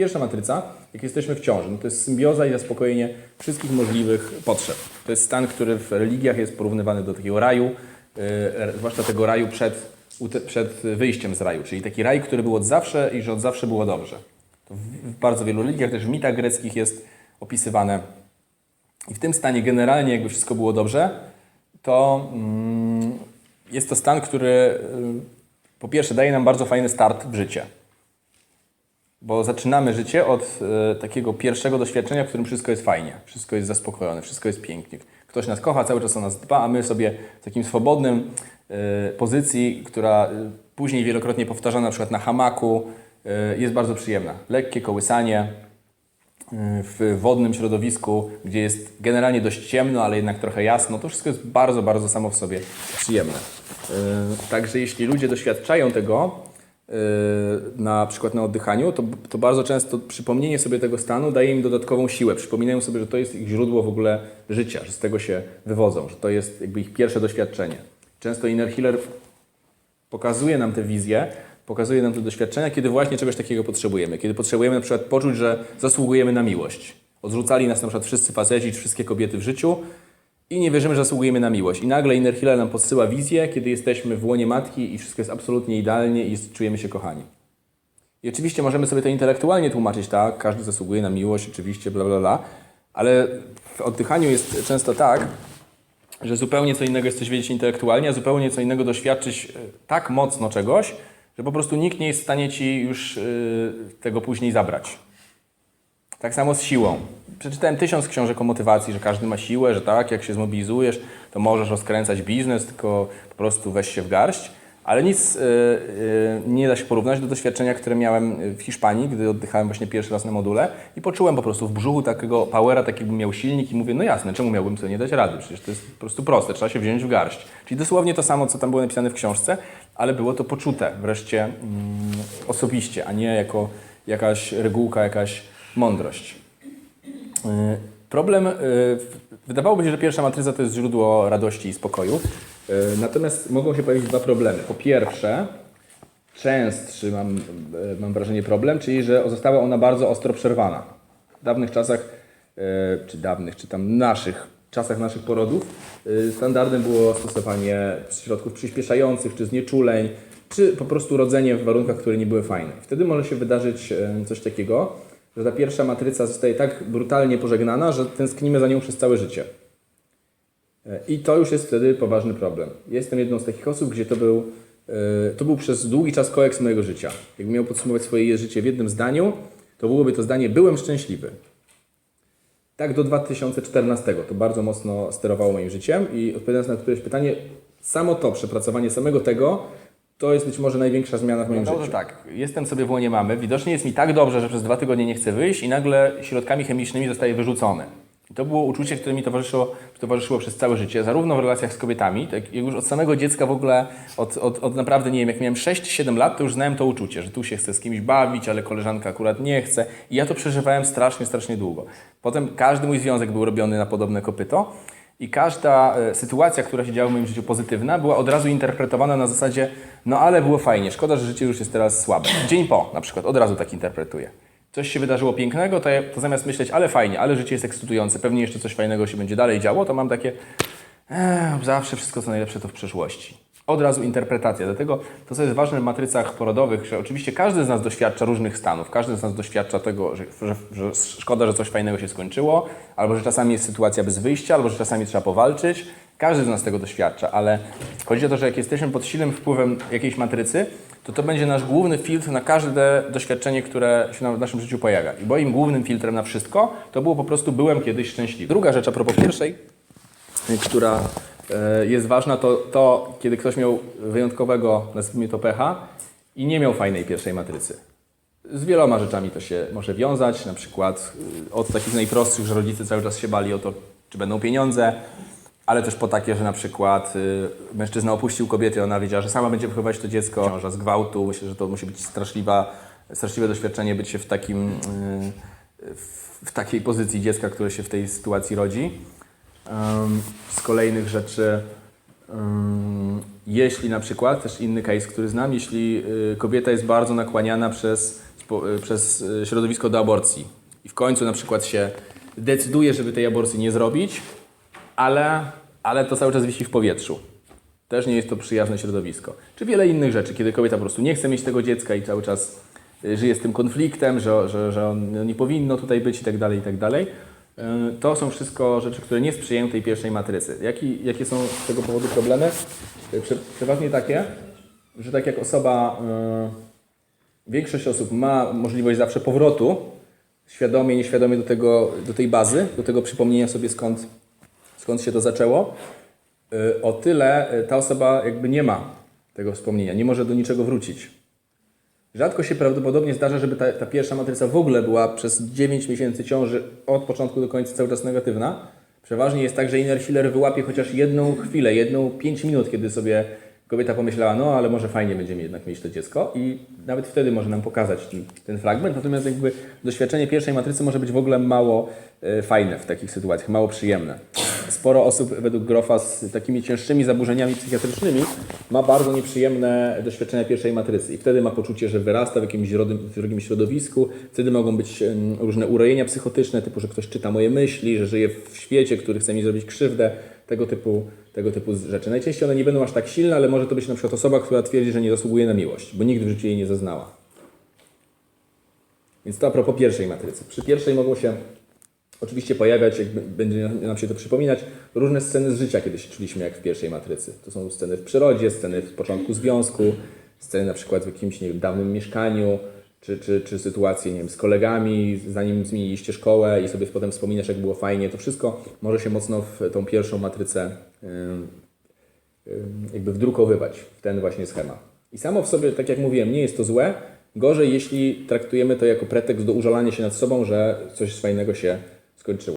pierwsza matryca, jak jesteśmy w ciąży, no to jest symbioza i zaspokojenie wszystkich możliwych potrzeb. To jest stan, który w religiach jest porównywany do takiego raju, yy, zwłaszcza tego raju przed, przed wyjściem z raju, czyli taki raj, który był od zawsze i że od zawsze było dobrze. To w, w bardzo wielu religiach, też w mitach greckich jest opisywane. I w tym stanie generalnie jakby wszystko było dobrze, to mm, jest to stan, który y, po pierwsze daje nam bardzo fajny start w życie. Bo zaczynamy życie od e, takiego pierwszego doświadczenia, w którym wszystko jest fajnie, wszystko jest zaspokojone, wszystko jest pięknie. Ktoś nas kocha, cały czas o nas dba, a my sobie w takim swobodnym e, pozycji, która e, później wielokrotnie powtarzana na przykład na hamaku, e, jest bardzo przyjemna. Lekkie kołysanie e, w wodnym środowisku, gdzie jest generalnie dość ciemno, ale jednak trochę jasno, to wszystko jest bardzo, bardzo samo w sobie przyjemne. E, Także jeśli ludzie doświadczają tego, na przykład na oddychaniu, to, to bardzo często przypomnienie sobie tego stanu daje im dodatkową siłę. Przypominają sobie, że to jest ich źródło w ogóle życia, że z tego się wywodzą, że to jest jakby ich pierwsze doświadczenie. Często Inner Healer pokazuje nam te wizje, pokazuje nam te doświadczenia, kiedy właśnie czegoś takiego potrzebujemy. Kiedy potrzebujemy na przykład poczuć, że zasługujemy na miłość. Odrzucali nas na przykład wszyscy faceci, wszystkie kobiety w życiu i nie wierzymy, że zasługujemy na miłość. I nagle Inner Healer nam podsyła wizję, kiedy jesteśmy w łonie matki i wszystko jest absolutnie idealnie i czujemy się kochani. I oczywiście możemy sobie to intelektualnie tłumaczyć, tak, każdy zasługuje na miłość, oczywiście, bla, bla, bla, ale w oddychaniu jest często tak, że zupełnie co innego jest coś wiedzieć intelektualnie, a zupełnie co innego doświadczyć e, tak mocno czegoś, że po prostu nikt nie jest w stanie ci już y, tego później zabrać. Tak samo z siłą. Przeczytałem tysiąc książek o motywacji, że każdy ma siłę, że tak, jak się zmobilizujesz, to możesz rozkręcać biznes, tylko po prostu weź się w garść. Ale nic y, y, nie da się porównać do doświadczenia, które miałem w Hiszpanii, gdy oddychałem właśnie pierwszy raz na module i poczułem po prostu w brzuchu takiego powera, tak jakbym miał silnik i mówię, no jasne, czemu miałbym sobie nie dać rady? Przecież to jest po prostu proste, trzeba się wziąć w garść. Czyli dosłownie to samo, co tam było napisane w książce, ale było to poczute wreszcie mm, osobiście, a nie jako jakaś regułka, jakaś mądrość. Y, Problem, y, wydawałoby się, że pierwsza matryca to jest źródło radości i spokoju, y, natomiast mogą się pojawić dwa problemy. Po pierwsze, częstszy mam, mam wrażenie problem, czyli że została ona bardzo ostro przerwana. W dawnych czasach, czy dawnych, czy tam naszych, czasach naszych porodów, standardem było stosowanie środków przyspieszających, czy znieczuleń, czy po prostu rodzenie w warunkach, które nie były fajne. Wtedy może się wydarzyć coś takiego, że ta pierwsza matryca zostaje tak brutalnie pożegnana, że tęsknimy za nią przez całe życie. E, I to już jest wtedy poważny problem. Jestem jedną z takich osób, gdzie to był, e, to był przez długi czas koeks mojego życia. Jakbym miał podsumować swoje życie w jednym zdaniu, to byłoby to zdanie byłem szczęśliwy. Tak do 2014 to bardzo mocno sterowało moim życiem i odpowiadając na któreś pytanie, samo to, przepracowanie samego tego, to jest być może największa zmiana w moim No życiu. tak, jestem sobie w łonie mamy, widocznie jest mi tak dobrze, że przez dwa tygodnie nie chcę wyjść i nagle środkami chemicznymi zostaje wyrzucony. I to było uczucie, które mi towarzyszyło, towarzyszyło przez całe życie, zarówno w relacjach z kobietami, tak jak już od samego dziecka w ogóle, od, od, od naprawdę, nie wiem, jak miałem 6-7 lat, to już znałem to uczucie, że tu się chcę z kimś bawić, ale koleżanka akurat nie chce. I ja to przeżywałem strasznie, strasznie długo. Potem każdy mój związek był robiony na podobne kopyto. I każda e, sytuacja, która się działa w moim życiu pozytywna, była od razu interpretowana na zasadzie, no ale było fajnie, szkoda, że życie już jest teraz słabe. Dzień po na przykład, od razu tak interpretuję. Coś się wydarzyło pięknego, to, ja, to zamiast myśleć, ale fajnie, ale życie jest ekscytujące, pewnie jeszcze coś fajnego się będzie dalej działo, to mam takie, Ech, zawsze wszystko co najlepsze to w przeszłości. Od razu interpretacja. Dlatego to, co jest ważne w matrycach porodowych, że oczywiście każdy z nas doświadcza różnych stanów. Każdy z nas doświadcza tego, że, że, że szkoda, że coś fajnego się skończyło, albo że czasami jest sytuacja bez wyjścia, albo że czasami trzeba powalczyć. Każdy z nas tego doświadcza, ale chodzi o to, że jak jesteśmy pod silnym wpływem jakiejś matrycy, to to będzie nasz główny filtr na każde doświadczenie, które się w naszym życiu pojawia. I moim głównym filtrem na wszystko to było po prostu byłem kiedyś szczęśliwy. Druga rzecz a propos pierwszej, która jest ważna, to, to kiedy ktoś miał wyjątkowego, nazwijmy to pecha i nie miał fajnej pierwszej matrycy. Z wieloma rzeczami to się może wiązać, na przykład y, od takich najprostszych, że rodzice cały czas się bali o to, czy będą pieniądze, ale też po takie, że na przykład y, mężczyzna opuścił kobietę, ona wiedziała, że sama będzie wychowywać to dziecko, ciąża z gwałtu, myślę, że to musi być straszliwa, straszliwe doświadczenie być się w takim, y, w takiej pozycji dziecka, które się w tej sytuacji rodzi. Z kolejnych rzeczy Jeśli na przykład, też inny case, który znam, jeśli y, kobieta jest bardzo nakłaniana przez, y, przez y, środowisko do aborcji i w końcu na przykład się decyduje, żeby tej aborcji nie zrobić, ale, ale to cały czas wisi w powietrzu. Też nie jest to przyjazne środowisko. Czy wiele innych rzeczy, kiedy kobieta po prostu nie chce mieć tego dziecka i cały czas żyje z tym konfliktem, że, że, że on nie powinno tutaj być i tak dalej, i tak dalej. Y, To są wszystko rzeczy, które nie sprzyjają tej pierwszej matrycy. Jaki, jakie są z tego powodu problemy? Prze, przeważnie takie, że tak jak osoba, y, większość osób ma możliwość zawsze powrotu, świadomie, nieświadomie do, tego, do tej bazy, do tego przypomnienia sobie skąd, skąd się to zaczęło, o tyle ta osoba jakby nie ma tego wspomnienia, nie może do niczego wrócić. Rzadko się prawdopodobnie zdarza, żeby ta, ta pierwsza matryca w ogóle była przez 9 miesięcy ciąży od początku do końca cały czas negatywna. Przeważnie jest tak, że inner healer wyłapie chociaż jedną chwilę, jedną 5 minut, kiedy sobie kobieta pomyślała, no ale może fajnie będziemy jednak mieć to dziecko i nawet wtedy może nam pokazać ten, ten fragment. Natomiast jakby doświadczenie pierwszej matrycy może być w ogóle mało e, fajne w takich sytuacjach, mało przyjemne. Sporo osób według Grofa z takimi cięższymi zaburzeniami psychiatrycznymi ma bardzo nieprzyjemne doświadczenia pierwszej matrycy i wtedy ma poczucie, że wyrasta w jakimś w drugim środowisku. Wtedy mogą być różne urojenia psychotyczne, typu, że ktoś czyta moje myśli, że żyje w świecie, który chce mi zrobić krzywdę, tego typu, tego typu rzeczy. Najczęściej one nie będą aż tak silne, ale może to być na przykład osoba, która twierdzi, że nie zasługuje na miłość, bo nigdy w życiu jej nie zaznała. Więc to a propos pierwszej matrycy. Przy pierwszej mogą się oczywiście pojawiać, jak będzie nam się to przypominać, różne sceny z życia, kiedy się czuliśmy jak w pierwszej matrycy. To są sceny w przyrodzie, sceny w początku związku, sceny na przykład w jakimś nie wiem, dawnym mieszkaniu, czy, czy, czy sytuacje nie wiem, z kolegami, zanim zmieniliście szkołę i sobie potem wspominasz, jak było fajnie. To wszystko może się mocno w tą pierwszą matrycę jakby wdrukowywać w ten właśnie schemat. I samo w sobie, tak jak mówiłem, nie jest to złe. Gorzej, jeśli traktujemy to jako pretekst do użalania się nad sobą, że coś fajnego się skończyło.